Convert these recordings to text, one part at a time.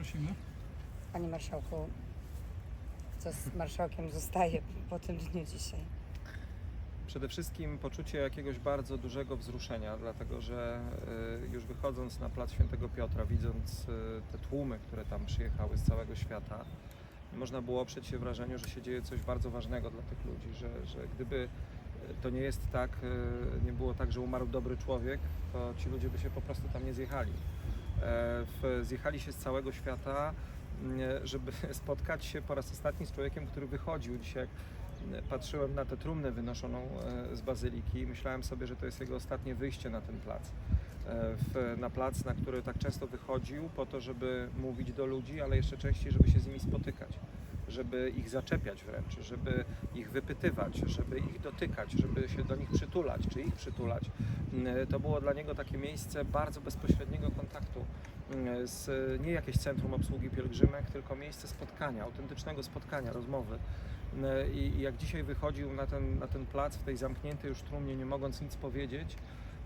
prosimy. Panie marszałku, co z marszałkiem zostaje po tym dniu dzisiaj? Przede wszystkim poczucie jakiegoś bardzo dużego wzruszenia, dlatego że y, już wychodząc na plac Świętego Piotra, widząc y, te tłumy, które tam przyjechały z całego świata, można było oprzeć się wrażeniu, że się dzieje coś bardzo ważnego dla tych ludzi, że, że gdyby y, to nie jest tak, nie było tak, że umarł dobry człowiek, to ci ludzie by się po prostu tam nie zjechali. E, zjechali się z całego świata, żeby spotkać się po raz ostatni z człowiekiem, który wychodził dzisiaj. Patrzyłem na tę trumnę wynoszoną e, z bazyliki i myślałem sobie, że to jest jego ostatnie wyjście na ten plac. E, W, na plac, na który tak często wychodził, po to, żeby mówić do ludzi, ale jeszcze częściej, żeby się z nimi spotykać, żeby ich zaczepiać wręcz, żeby ich wypytywać, żeby ich dotykać, żeby się do nich przytulać, czy ich przytulać. Mm, To było dla niego takie miejsce bardzo bezpośredniego kontaktu mm, z nie jakieś centrum obsługi pielgrzymek, tylko miejsce spotkania, autentycznego spotkania, rozmowy. Mm, I jak dzisiaj wychodził na ten, na ten plac w tej zamkniętej już trumnie, nie mogąc nic powiedzieć,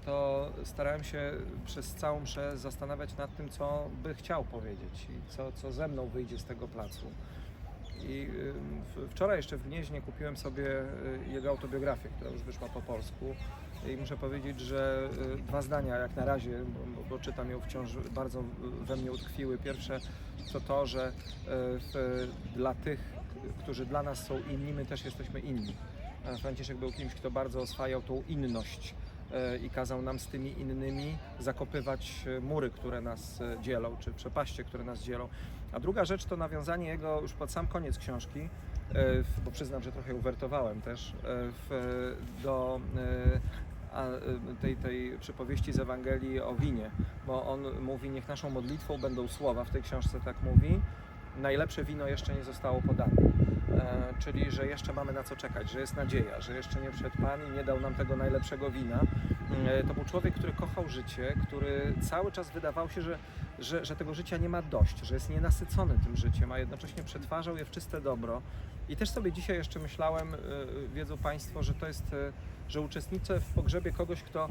to starałem się przez całą mszę zastanawiać nad tym, co by chciał powiedzieć i co, co ze mną wyjdzie z tego placu. I w- wczoraj jeszcze w Gnieźnie kupiłem sobie y, jego autobiografię, która już wyszła po polsku. I muszę powiedzieć, że y, dwa zdania jak na razie, bo, czytam ją wciąż, bardzo we mnie utkwiły. Pierwsze to to, że y, w, dla tych, którzy dla nas są inni, my też jesteśmy inni. Franciszek był kimś, kto bardzo oswajał tą inność i kazał nam z tymi innymi zakopywać e, mury, które nas e, dzielą, czy przepaście, które nas dzielą. A druga rzecz to nawiązanie jego już pod sam koniec książki, e, bo przyznam, że trochę uwertowałem też, e, do e, e, tej, tej przypowieści z Ewangelii o winie, bo on mówi, niech naszą modlitwą będą słowa, w tej książce tak mówi, najlepsze wino jeszcze nie zostało podane. E, czyli, że jeszcze mamy na co czekać, że jest nadzieja, że jeszcze nie przed Pan i nie dał nam tego najlepszego wina. E, to był człowiek, który kochał życie, który cały czas wydawał się, że, że, że tego życia nie ma dość, że jest nienasycony tym życiem, a jednocześnie przetwarzał je w czyste dobro. I też sobie dzisiaj jeszcze myślałem, e, wiedzą Państwo, że to jest, e, że uczestniczę w pogrzebie kogoś, kto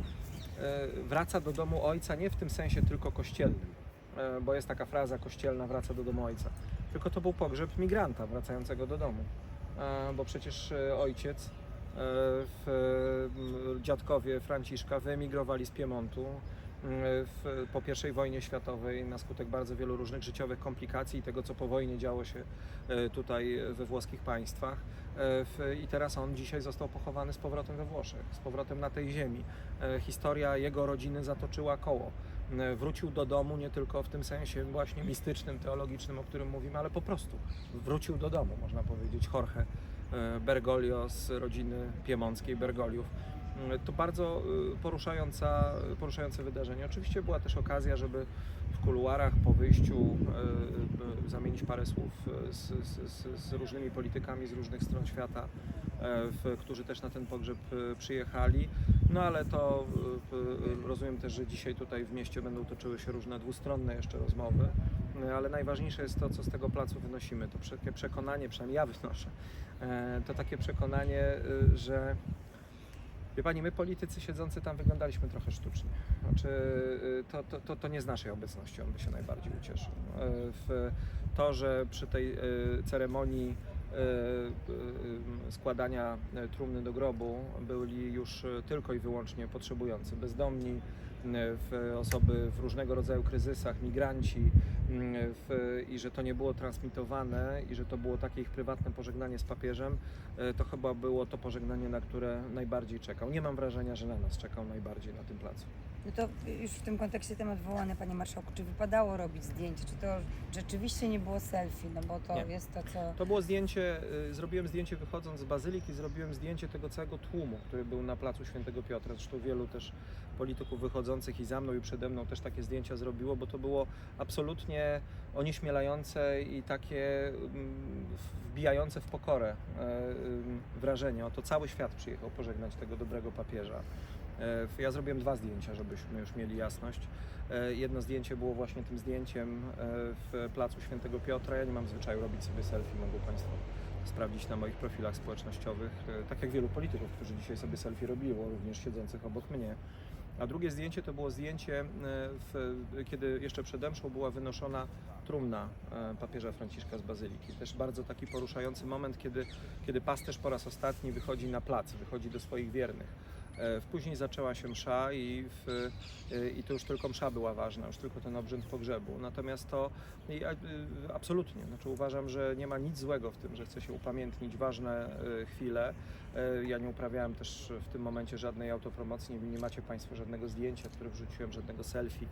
wraca do domu ojca nie w tym sensie tylko kościelnym, bo jest taka fraza kościelna wraca do domu ojca, tylko to był pogrzeb migranta wracającego do domu, bo przecież ojciec, dziadkowie Franciszka wyemigrowali z Piemontu m, w, po I wojnie światowej na skutek bardzo wielu różnych życiowych komplikacji i tego, co po wojnie działo się e, tutaj we włoskich państwach. E, I teraz on dzisiaj został pochowany z powrotem we Włoszech, z powrotem na tej ziemi. E, Historia jego rodziny zatoczyła koło. Wrócił do domu nie tylko w tym sensie właśnie mistycznym, teologicznym, o którym mówimy, ale po prostu wrócił do domu, można powiedzieć, Jorge Bergoglio z rodziny piemonckiej Bergoliów. E, To bardzo e, poruszająca, poruszające wydarzenie. Oczywiście była też okazja, żeby w kuluarach po wyjściu e, e, zamienić parę słów e, z, z, z, różnymi politykami z różnych stron świata, e, którzy też na ten pogrzeb e, przyjechali. No ale to e, e, rozumiem też, że dzisiaj tutaj w mieście będą toczyły się różne dwustronne jeszcze rozmowy, e, ale najważniejsze jest to, co z tego placu wynosimy. To takie przekonanie, przynajmniej ja wynoszę, e, to takie przekonanie, e, że Wie Pani, my politycy siedzący tam wyglądaliśmy trochę sztucznie. Znaczy, y, to, to, to, to nie z naszej obecności on by się najbardziej ucieszył. Y, W to, że przy tej y, ceremonii y, y, składania y, trumny do grobu byli już y, tylko i wyłącznie potrzebujący, bezdomni, y, w osoby w różnego rodzaju kryzysach, migranci y, w, i że to nie było transmitowane i że to było takie ich prywatne pożegnanie z papieżem, y, to chyba było to pożegnanie, na które najbardziej czekał. Nie mam wrażenia, że na nas czekał najbardziej na tym placu. No to już w tym kontekście temat wywołany, panie marszałku. Czy wypadało robić zdjęcie? Czy to rzeczywiście nie było selfie? No bo to Nie. jest to, co... To było zdjęcie, y, zrobiłem zdjęcie wychodząc z bazyliki, zrobiłem zdjęcie tego całego tłumu, który był na placu Świętego Piotra. Zresztą wielu też polityków wychodzących i za mną i przede mną też takie zdjęcia zrobiło, bo to było absolutnie onieśmielające i takie mm, wbijające w pokorę e, wrażenie. Oto cały świat przyjechał pożegnać tego dobrego papieża. E, Ja zrobiłem dwa zdjęcia, żebyśmy już mieli jasność. E, Jedno zdjęcie było właśnie tym zdjęciem e, w placu Świętego Piotra. Ja nie mam zwyczaju robić sobie selfie, mogą Państwo sprawdzić na moich profilach społecznościowych, tak jak wielu polityków, którzy dzisiaj sobie selfie robiło, również siedzących obok mnie. A drugie zdjęcie to było zdjęcie, w, kiedy jeszcze przede była wynoszona trumna papieża Franciszka z Bazyliki. Też bardzo taki poruszający moment, kiedy, kiedy pasterz po raz ostatni wychodzi na plac, wychodzi do swoich wiernych. E, Później zaczęła się msza i, w, e, i to już tylko msza była ważna, już tylko ten obrzęd pogrzebu. Natomiast to y, absolutnie, znaczy uważam, że nie ma nic złego w tym, że chce się upamiętnić ważne e, chwile. E, Ja nie uprawiałem też w tym momencie żadnej autopromocji, nie, nie macie Państwo żadnego zdjęcia, które wrzuciłem, żadnego selfie.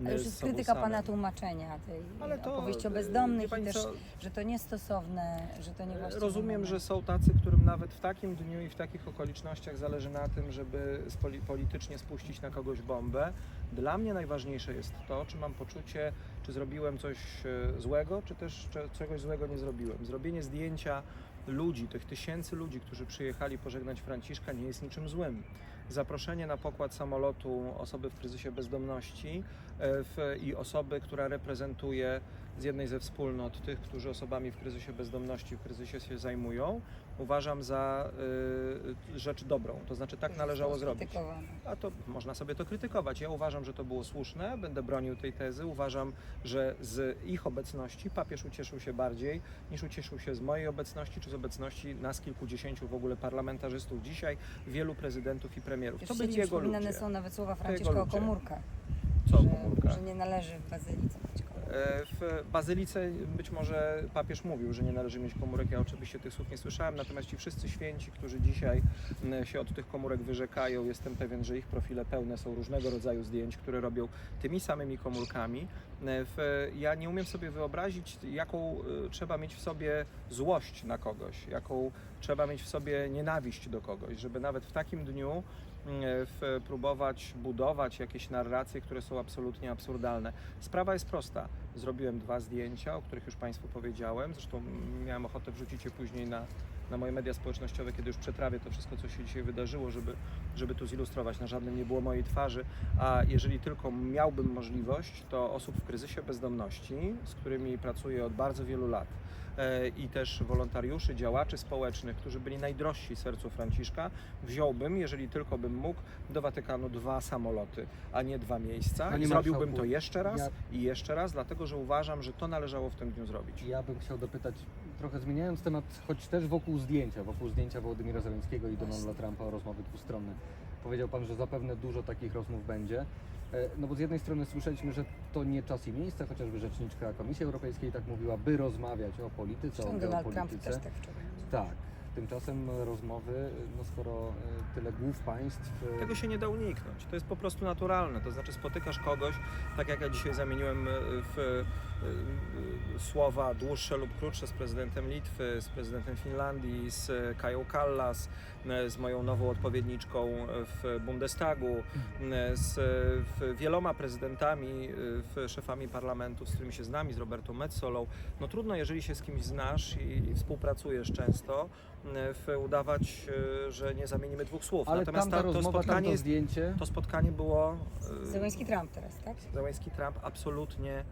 Ale e, już jest krytyka samym. Pana tłumaczenia tej Ale to, opowieści o e, bezdomnych i też, co, że to niestosowne, że to nie właściwe Rozumiem, że są tacy, którym nawet w takim dniu i w takich okolicznościach zależy na tym, żeby spoli- politycznie spuścić na kogoś bombę. Dla mnie najważniejsze jest to, czy mam poczucie, czy zrobiłem coś e, złego, czy też czegoś złego nie zrobiłem. Zrobienie zdjęcia ludzi, tych tysięcy ludzi, którzy przyjechali pożegnać Franciszka, nie jest niczym złym. Zaproszenie na pokład samolotu osoby w kryzysie bezdomności e, w, i osoby, która reprezentuje z jednej ze wspólnot tych, którzy osobami w kryzysie bezdomności, w kryzysie się zajmują, uważam za y, rzecz dobrą. To znaczy tak To należało zrobić. A to można sobie to krytykować. Ja uważam, że to było słuszne, będę bronił tej tezy. Uważam, że z ich obecności papież ucieszył się bardziej niż ucieszył się z mojej obecności, czy z obecności nas kilkudziesięciu w ogóle parlamentarzystów dzisiaj, wielu prezydentów i premierów. Już To byli jego ludzie. są nawet słowa Franciszka o komórkach. Co że, komórka? że nie należy w bazylice W Bazylice być może papież mówił, że nie należy mieć komórek. Ja oczywiście tych słów nie słyszałem, natomiast ci wszyscy święci, którzy dzisiaj się od tych komórek wyrzekają, jestem pewien, że ich profile pełne są różnego rodzaju zdjęć, które robią tymi samymi komórkami. E, ja nie umiem sobie wyobrazić, jaką e, trzeba mieć w sobie złość na kogoś, jaką trzeba mieć w sobie nienawiść do kogoś, żeby nawet w takim dniu m, w, próbować budować jakieś narracje, które są absolutnie absurdalne. Sprawa jest prosta. Zrobiłem dwa zdjęcia, o których już Państwu powiedziałem. Zresztą miałem ochotę wrzucić je później na, na moje media społecznościowe, kiedy już przetrawię to wszystko, co się dzisiaj wydarzyło, żeby, żeby tu zilustrować. Na żadnym nie było mojej twarzy, a jeżeli tylko miałbym możliwość, to osób w kryzysie bezdomności, z którymi pracuję od bardzo wielu lat, e, i też wolontariuszy, działaczy społecznych, którzy byli najdrożsi sercu Franciszka, wziąłbym, jeżeli tylko bym mógł, do Watykanu dwa samoloty, a nie dwa miejsca. Panie I zrobiłbym to jeszcze raz ja- i jeszcze raz, dlatego że uważam, że to należało w tym dniu zrobić. Ja bym chciał dopytać, trochę zmieniając temat, choć też wokół zdjęcia, wokół zdjęcia Wołodymira Zeleńskiego i Donalda Trumpa o rozmowy dwustronne. Powiedział Pan, że zapewne dużo takich rozmów będzie. E, No bo z jednej strony słyszeliśmy, że to nie czas i miejsce, chociażby rzeczniczka Komisji Europejskiej tak mówiła, by rozmawiać o polityce, o Zresztą Donald Trump geopolityce. też tak wczoraj. Tak. Tymczasem rozmowy, no skoro e, tyle głów państw... e, Tego się nie da uniknąć. To jest po prostu naturalne. To znaczy spotykasz kogoś, tak jak ja dzisiaj zamieniłem w słowa dłuższe lub krótsze z prezydentem Litwy, z prezydentem Finlandii, z Kają Kallas, e, z moją nową odpowiedniczką w Bundestagu, e, z wieloma prezydentami, szefami parlamentów, z którymi się znam, i z Robertą Metsolą. No trudno, jeżeli się z kimś znasz i, i współpracujesz często, w, udawać, że nie zamienimy dwóch słów. Ale Natomiast ta, to rozmowa, spotkanie jest zdjęcie... to spotkanie było. e, Zełenski Trump teraz, tak? Zełenski Trump absolutnie.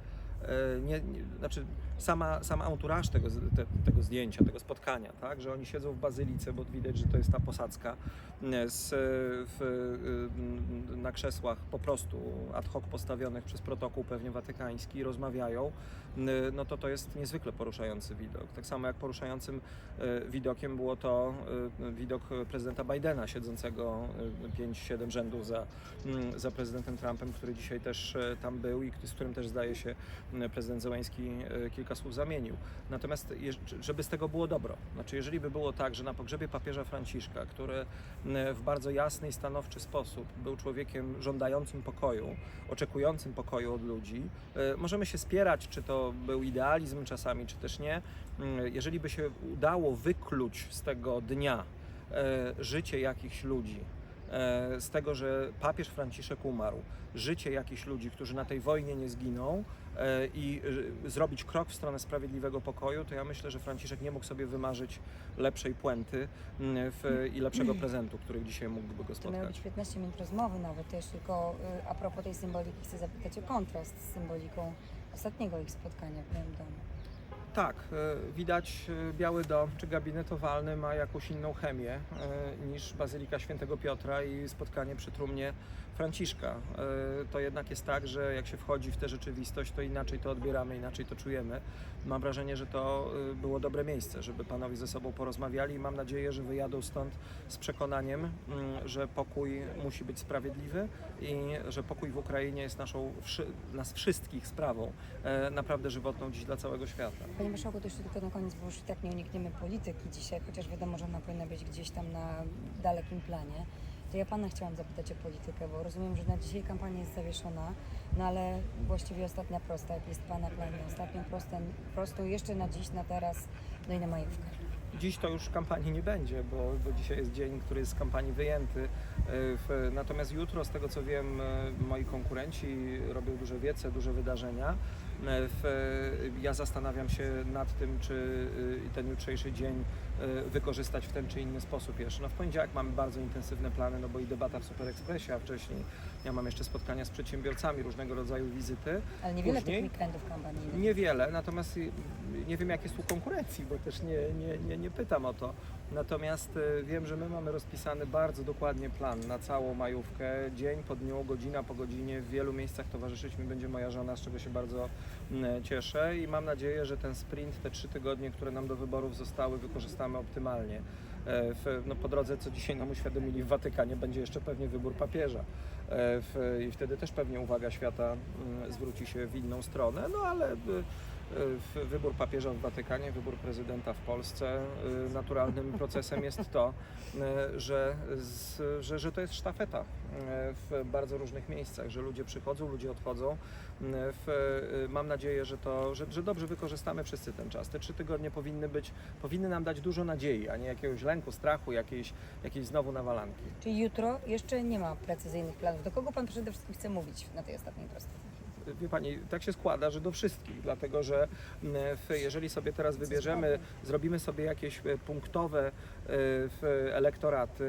E, Nie, nie, znaczy sama, sam anturaż tego, te, tego zdjęcia, tego spotkania, tak, że oni siedzą w bazylice, bo widać, że to jest ta posadzka e, z, w, e, na krzesłach po prostu ad hoc postawionych przez protokół pewnie watykański, rozmawiają, no to to jest niezwykle poruszający widok. Tak samo jak poruszającym widokiem było to widok prezydenta Bidena siedzącego 5-7 rzędów za, za prezydentem Trumpem, który dzisiaj też tam był i z którym też zdaje się prezydent Zełański e, kilka słów zamienił. Natomiast żeby z tego było dobro, znaczy jeżeli by było tak, że na pogrzebie papieża Franciszka, który w bardzo jasny i stanowczy sposób był człowiekiem żądającym pokoju, oczekującym pokoju od ludzi, e, możemy się spierać, czy to był idealizm czasami, czy też nie. Mm, Jeżeli by się udało wykluć z tego dnia e, życie jakichś ludzi, z tego, że papież Franciszek umarł, życie jakichś ludzi, którzy na tej wojnie nie zginą i e, zrobić krok w stronę sprawiedliwego pokoju, to ja myślę, że Franciszek nie mógł sobie wymarzyć lepszej puenty mm, w, i lepszego prezentu, który dzisiaj mógłby go To miało być spotkać. 15 minut rozmowy nawet też, tylko y, a propos tej symboliki chcę zapytać o kontrast z symboliką ostatniego ich spotkania w Białym Domu. Tak, e, widać e, Biały Dom czy gabinet owalny ma jakąś inną chemię e, niż Bazylika Świętego Piotra i spotkanie przy trumnie Franciszka. To jednak jest tak, że jak się wchodzi w tę rzeczywistość, to inaczej to odbieramy, inaczej to czujemy. Mam wrażenie, że to było dobre miejsce, żeby panowie ze sobą porozmawiali i mam nadzieję, że wyjadą stąd z przekonaniem, mm, że pokój musi być sprawiedliwy i że pokój w Ukrainie jest naszą, nas wszystkich sprawą naprawdę żywotną dziś dla całego świata. Panie Marszałku, to jeszcze tylko na koniec, bo już tak nie unikniemy polityki dzisiaj, chociaż wiadomo, że ona powinna być gdzieś tam na dalekim planie. To ja Pana chciałam zapytać o politykę, bo rozumiem, że na dzisiaj kampania jest zawieszona, no ale właściwie ostatnia prosta, jak jest Pana plan, ostatnią prostą, prostą jeszcze na dziś, na teraz, no i na majówkę. Dziś to już kampanii nie będzie, bo, bo dzisiaj jest dzień, który jest z kampanii wyjęty. E, natomiast jutro, z tego co wiem, e, moi konkurenci robią duże wiece, duże wydarzenia. Ja zastanawiam się nad tym, czy e, ten jutrzejszy dzień wykorzystać w ten czy inny sposób jeszcze. No w poniedziałek mamy bardzo intensywne plany, no bo i debata w Super Expressie, a wcześniej ja mam jeszcze spotkania z przedsiębiorcami, różnego rodzaju wizyty. Ale niewiele Później? tych weekendów kampanijnych. Niewiele, natomiast y, nie wiem jak jest u konkurencji, bo też nie, nie, nie, nie pytam o to. Natomiast y, wiem, że my mamy rozpisany bardzo dokładnie plan na całą majówkę, dzień po dniu, godzina po godzinie. W wielu miejscach towarzyszyć mi będzie moja żona, z czego się bardzo mm, cieszę i mam nadzieję, że ten sprint, te trzy tygodnie, które nam do wyborów zostały, wykorzystamy optymalnie. E, W, no po drodze, co dzisiaj nam uświadomili w Watykanie, będzie jeszcze pewnie wybór papieża. E, W, I wtedy też pewnie uwaga świata mm, zwróci się w inną stronę, no ale w- wybór papieża w Watykanie, wybór prezydenta w Polsce. y, Naturalnym procesem jest to, y, że, że, że to jest sztafeta y, w bardzo różnych miejscach, że ludzie przychodzą, ludzie odchodzą. Mam nadzieję, że, to, że, że dobrze wykorzystamy wszyscy ten czas. Te trzy tygodnie powinny być, powinny nam dać dużo nadziei, a nie jakiegoś lęku, strachu, jakiejś, jakiejś znowu nawalanki. Czyli jutro jeszcze nie ma precyzyjnych planów. Do kogo Pan przede wszystkim chce mówić na tej ostatniej prostej? Wie Pani, tak się składa, że do wszystkich, dlatego że m, w, jeżeli sobie teraz wybierzemy, zrobimy sobie jakieś e, punktowe e, elektoraty,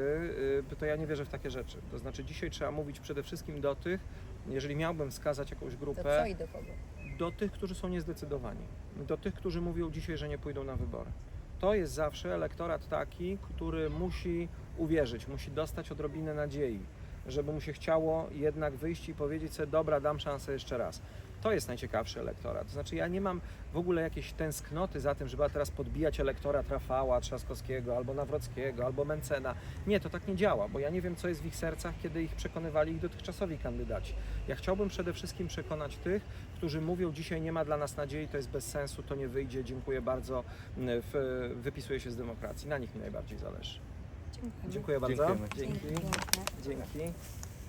e, to ja nie wierzę w takie rzeczy. To znaczy dzisiaj trzeba mówić przede wszystkim do tych, jeżeli miałbym wskazać jakąś grupę, co i do kogo? do tych, którzy są niezdecydowani, do tych, którzy mówią dzisiaj, że nie pójdą na wybory. To jest zawsze elektorat taki, który musi uwierzyć, musi dostać odrobinę nadziei, żeby mu się chciało jednak wyjść i powiedzieć sobie, dobra, dam szansę jeszcze raz. To jest najciekawszy elektorat. To znaczy, ja nie mam w ogóle jakiejś tęsknoty za tym, żeby teraz podbijać elektorat Rafała Trzaskowskiego, albo Nawrockiego, albo Mencena. Nie, to tak nie działa, bo ja nie wiem, co jest w ich sercach, kiedy ich przekonywali ich dotychczasowi kandydaci. Ja chciałbym przede wszystkim przekonać tych, którzy mówią dzisiaj nie ma dla nas nadziei, to jest bez sensu, to nie wyjdzie, dziękuję bardzo, w, wypisuję się z demokracji. Na nich mi najbardziej zależy. Dziękuję. Bardzo. Dziękujemy. Dzięki. Dzięki.